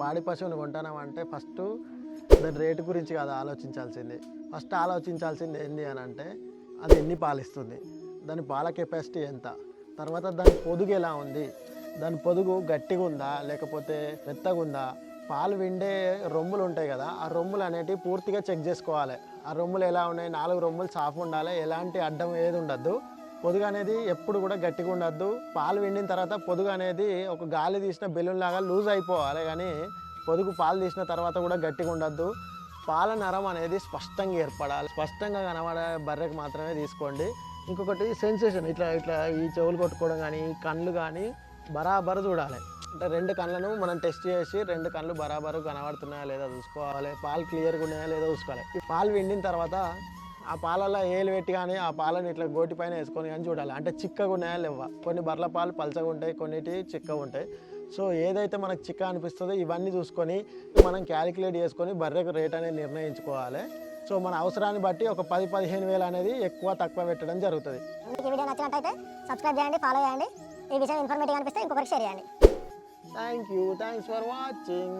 పాడి పశువుని కొంటానామంటే ఫస్ట్ దాని రేటు గురించి కాదు ఆలోచించాల్సింది. ఫస్ట్ ఆలోచించాల్సింది ఏంటి అని అంటే అది ఎన్ని పాలిస్తుంది? దాని పాల కెపాసిటీ ఎంత? తర్వాత దాని పొదుగు ఎలా ఉంది? దాని పొదుగు గట్టిగా ఉందా? లేకపోతే మెత్తగా ఉందా పాలు విండే రొమ్ములు ఉంటాయి కదా ఆ రొమ్ములు అనేటివి పూర్తిగా చెక్ చేసుకోవాలి. ఆ రొమ్ములు ఎలా ఉన్నాయి? నాలుగు రొమ్ములు సాఫ్ ఉండాలి? ఎలాంటి అడ్డం ఏది ఉండద్దు. పొదుగు అనేది ఎప్పుడు కూడా గట్టిగా ఉండద్దు. పాలు విండిన తర్వాత పొదుగు అనేది ఒక గాలి తీసిన బెలూన్ లాగా లూజ్ అయిపోవాలి కానీ పొదుగు పాలు తీసిన తర్వాత కూడా గట్టిగా ఉండద్దు. పాల నరం అనేది స్పష్టంగా ఏర్పడాలి. స్పష్టంగా కనబడే బర్రెకి మాత్రమే తీసుకోండి. ఇంకొకటి సెన్సేషన్ ఇట్లా ఇట్లా ఈ చెవులు కొట్టుకోవడం కానీ ఈ కళ్ళు కానీ బరాబరు చూడాలి. అంటే రెండు కళ్ళను మనం టెస్ట్ చేసి రెండు కళ్ళు బరాబరు కనబడుతున్నాయా లేదా చూసుకోవాలి పాలు క్లియర్గా ఉన్నాయా లేదా చూసుకోవాలి. ఈ పాలు విండిన తర్వాత ఆ పాలల్లో ఏలు పెట్టి కానీ ఆ పాలను ఇట్లా గోటి పైన వేసుకొని కానీ చూడాలి. అంటే చిక్కగా ఉన్నాయా లేవా? కొన్ని బర్రెల పాలు పలచగా ఉంటాయి కొన్నిటి చిక్కగా ఉంటాయి. సో ఏదైతే మనకు చిక్క అనిపిస్తుందో ఇవన్నీ చూసుకొని మనం క్యాలిక్యులేట్ చేసుకొని బర్రెకు రేట్ అనేది నిర్ణయించుకోవాలి. సో మన అవసరాన్ని బట్టి ఒక పది పదిహేను వేలు అనేది ఎక్కువ తక్కువ పెట్టడం జరుగుతుంది. మీకు వీడియో నచ్చినట్టయితే సబ్స్క్రైబ్ చేయండి ఫాలో చేయండి. ఈ విషయం ఇన్ఫర్మేటివ్ అనిపిస్తే ఇంకొకరికి షేర్ చేయండి. Thank you thanks for watching